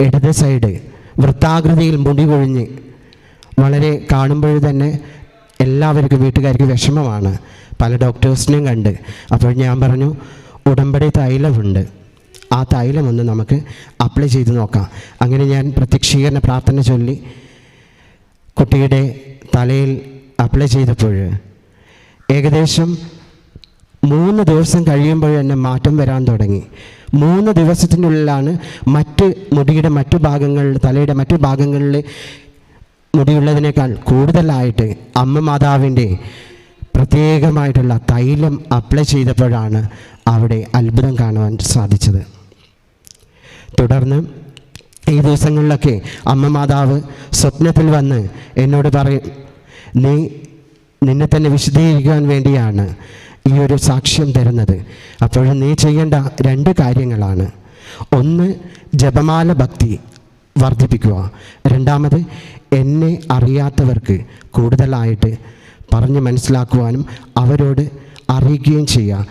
ഇടത് സൈഡ് വൃത്താകൃതിയിൽ മുടി കൊഴിഞ്ഞ് വളരെ കാണുമ്പോൾ തന്നെ എല്ലാവർക്കും വീട്ടുകാർക്ക് വിഷമമാണ്. പല ഡോക്ടേഴ്സിനെയും കണ്ട്. അപ്പോൾ ഞാൻ പറഞ്ഞു ഉടമ്പടി തൈലമുണ്ട്. ആ തൈലം ഒന്ന് നമുക്ക് അപ്ലൈ ചെയ്ത് നോക്കാം. അങ്ങനെ ഞാൻ പ്രത്യക്ഷീകരണ പ്രാർത്ഥന ചൊല്ലി കുട്ടിയുടെ തലയിൽ അപ്ലൈ ചെയ്തപ്പോൾ ഏകദേശം മൂന്ന് ദിവസം കഴിയുമ്പോൾ തന്നെ മാറ്റം വരാൻ തുടങ്ങി. മൂന്ന് ദിവസത്തിനുള്ളിലാണ് മറ്റ് മുടിയുടെ മറ്റു ഭാഗങ്ങളിൽ തലയുടെ മറ്റു ഭാഗങ്ങളിൽ മുടിയുള്ളതിനേക്കാൾ കൂടുതലായിട്ട് അമ്മ മാതാവിന്റെ പ്രത്യേകമായിട്ടുള്ള തൈലം അപ്ലൈ ചെയ്തപ്പോഴാണ് അവിടെ അത്ഭുതം കാണുവാൻ സാധിച്ചത്. തുടർന്ന് ഈ ദിവസങ്ങളിലൊക്കെ അമ്മ മാതാവ് സ്വപ്നത്തിൽ വന്ന് എന്നോട് പറയും നീ നിന്നെ തന്നെ വിശദീകരിക്കുവാൻ വേണ്ടിയാണ് ഈ ഒരു സാക്ഷ്യം തരുന്നത്. അപ്പോൾ നീ ചെയ്യേണ്ട രണ്ട് കാര്യങ്ങളാണ്. ഒന്ന് ജപമാല ഭക്തി വർദ്ധിപ്പിക്കുക. രണ്ടാമത് എന്നെ അറിയാത്തവർക്ക് കൂടുതലായിട്ട് പറഞ്ഞ് മനസ്സിലാക്കുവാനും അവരോട് അറിയിക്കുകയും ചെയ്യുക.